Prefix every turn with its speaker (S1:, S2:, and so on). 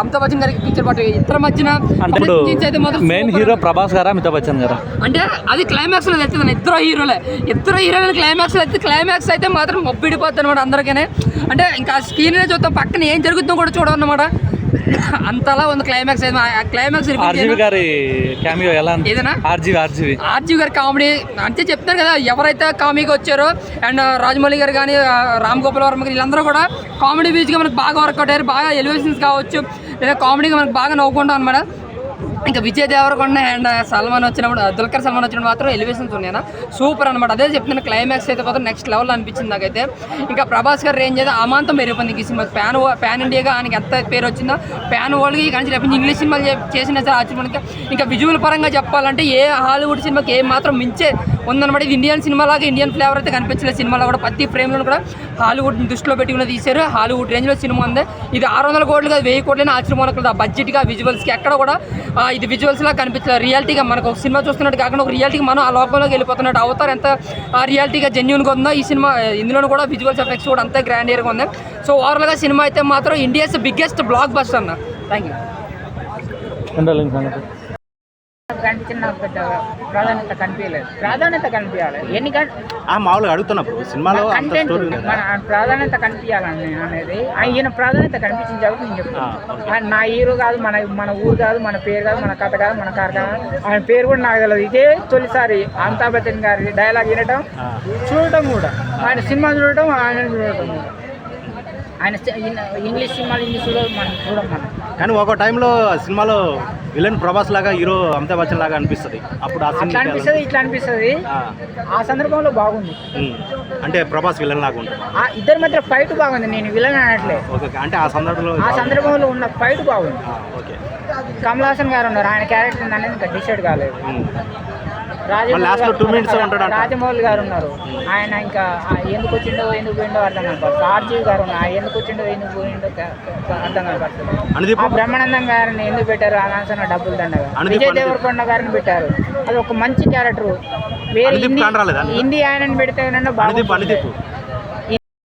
S1: అమితాబ్ బచ్చన్ గారికి picture but ఇద్దరి మధ్యన
S2: మెయిన్. హీరో ప్రభాస్ గారా అమితాబ్ బచ్చన్ గారా?
S1: అంటే అది క్లైమాక్స్లో తెలుస్తుంది ఇద్దరు హీరోలే. ఇద్దరు హీరోలు క్లైమాక్స్లో అయితే క్లైమాక్స్ అయితే మాత్రం మొబ్బిడిపోద్ది అనమాట అందరికీ అంటే ఇంకా స్క్రీన్ చూస్తాం పక్కన ఏం జరుగుతుందో కూడా చూడన్నమాట అంతలా ఉంది క్లైమాక్స్ క్లైమాక్స్
S2: ఆర్జీవి గారి క్యామియో ఎలా
S1: ఏదైనా?
S2: RGV RGV.
S1: ఆర్జీవి గారి కామెడీ అంటే చెప్తారు కదా ఎవరైతే కామెడీకి వచ్చారో అండ్ రాజమౌళి గారు కానీ రామ్ గోపాల్ వర్మ గారు వీళ్ళందరూ కూడా కామెడీ బీచ్గా మనకు బాగా వర్కౌట్ అయ్యారు. బాగా ఎలివేషన్స్ కావచ్చు. లేదా కామెడీగా మనకు బాగా నవ్వుకుంటాం అనమాట ఇంకా విజయ్ దేవరకొండ అండ్ సల్మాన్ వచ్చినప్పుడు దుల్కర్ సల్మాన్ వచ్చినప్పుడు మాత్రం ఎలివేషన్స్ ఉన్నాయన సూపర్ అనమాట అదే చెప్తున్న క్లైమాక్స్ అయితే మాత్రం నెక్స్ట్ లెవెల్ అనిపించింది నాకైతే. ఇంకా ప్రభాస్ గారు రేంజ్ అయితే అమాంతం పెరిగిపోయింది ఈ సినిమా ప్యాన్ ప్యాన్ ఇండియాగా ఆయనకి ఎంత పేరు వచ్చిందో ప్యాన్ వరల్డ్కి కానీ లేకపోతే ఇంగ్లీష్ సినిమాలు చేసిన సరే ఇంకా విజువల్ పరంగా చెప్పాలంటే ఏ హాలీవుడ్ సినిమాకి ఏ మాత్రం మించే ఉందన్నమాట. ఇది ఇండియన్ సినిమా లాగా ఇండియన్ ఫ్లేవర్ అయితే కనిపించలేదు సినిమాలో కూడా. ప్రతి ఫ్రేమ్లో కూడా హాలీవుడ్ దృష్టిలో పెట్టుకుని తీశారు హాలీవుడ్ రేంజ్లో సినిమా ఉంది. ఇది ఆరు వందల కోట్లు కాదు వెయ్యి కోట్లైనా ఆశ్చర్యపోనక్కలేదు ఆ బడ్జెట్గా విజువల్స్కి ఎక్కడ కూడా ఇది విజువల్స్లా కనిపించలేదు. రియాలిటీగా మనకు ఒక సినిమా చూస్తున్నట్టు కాకుండా ఒక రియాలిటీగా మనం ఆ లోకంలోకి వెళ్ళిపోతున్నట్టు. అవతార్ ఎంత రియాలిటీగా జెన్యున్గా ఉందో ఈ సినిమా ఇందులో కూడా విజువల్స్ ఎఫెక్ట్స్ కూడా అంతే గ్రాండ్ ఇయర్గా ఉంది సో ఓవరాల్గా సినిమా అయితే మాత్రం ఇండియాస్ బిగ్గెస్ట్ బ్లాక్ బస్టర్ అన్న థ్యాంక్ యూ
S3: కనిపించిన నాకు పెద్ద ప్రాధాన్యత కనిపించలేదు. ప్రాధాన్యత కనిపించాలి. ఎన్ని
S4: మామూలుగా అడుగుతున్నప్పుడు సినిమాలో
S3: కంటెంట్ మన ప్రాధాన్యత కనిపించాలని నేను అనేది ఈయన ప్రాధాన్యత కనిపించింది కాబట్టి నేను చెప్తాను నా హీరో కాదు మన మన ఊరు కాదు మన పేరు కాదు మన కథ కాదు మన కార్ కాదు ఆయన పేరు కూడా నాకు తెలియదు ఇదే తొలిసారి అమితాబ్ బచ్చన్ గారి డైలాగ్ వినటం. చూడటం కూడా. ఆయన సినిమా చూడటం ఆయన చూడటం కూడా. ఆయన ఇంగ్లీష్ సినిమాలు ఇంగ్లీష్ చూడడం మనం చూడం మనం.
S4: కానీ ఒక టైంలో సినిమాలో విలన్ ప్రభాస్ లాగా హీరో అమితాబ్ బచ్చన్ లాగా అనిపిస్తుంది. అప్పుడు ఆ
S3: అట్లా అనిపిస్తుంది ఇట్లా అనిపిస్తుంది. ఆ. సందర్భంలో బాగుంది.
S4: అంటే ప్రభాస్ విలన్ లాగా ఉంటుంది.
S3: ఆ ఇద్దరి మధ్య ఫైట్ బాగుంది నేను విలన్ అనట్లే.
S4: ఓకే. అంటే ఆ సందర్భంలో
S3: ఆ సందర్భంలో ఉన్న ఫైట్ బాగుంది.
S4: ఓకే.
S3: కమల్ హాసన్ గారు ఉన్నారు ఆయన క్యారెక్టర్ అనేది ఇంకా డిసైడ్ కాలేదు. రాజమౌళి
S4: లో
S3: గారు-. రాజమౌళి ఉన్నారు. ఆయన ఇంకా ఎందుకు వచ్చిండో ఎందుకు పోయిండో అర్థం కనపడుతుంది ఆర్జీవి గారు ఉన్నారు. ఎందుకు వచ్చిండో ఎందుకు పోయిండో అర్థం కనపడుతుంది ఆ బ్రహ్మానందం గారిని ఎందుకు పెట్టారు? అనాల్సిన డబ్బులు దండగా విజయ్. దేవరకొండ గారిని పెట్టారు. అది ఒక మంచి క్యారెక్టర్. వేరే హిందీ ఆయనని పెడితే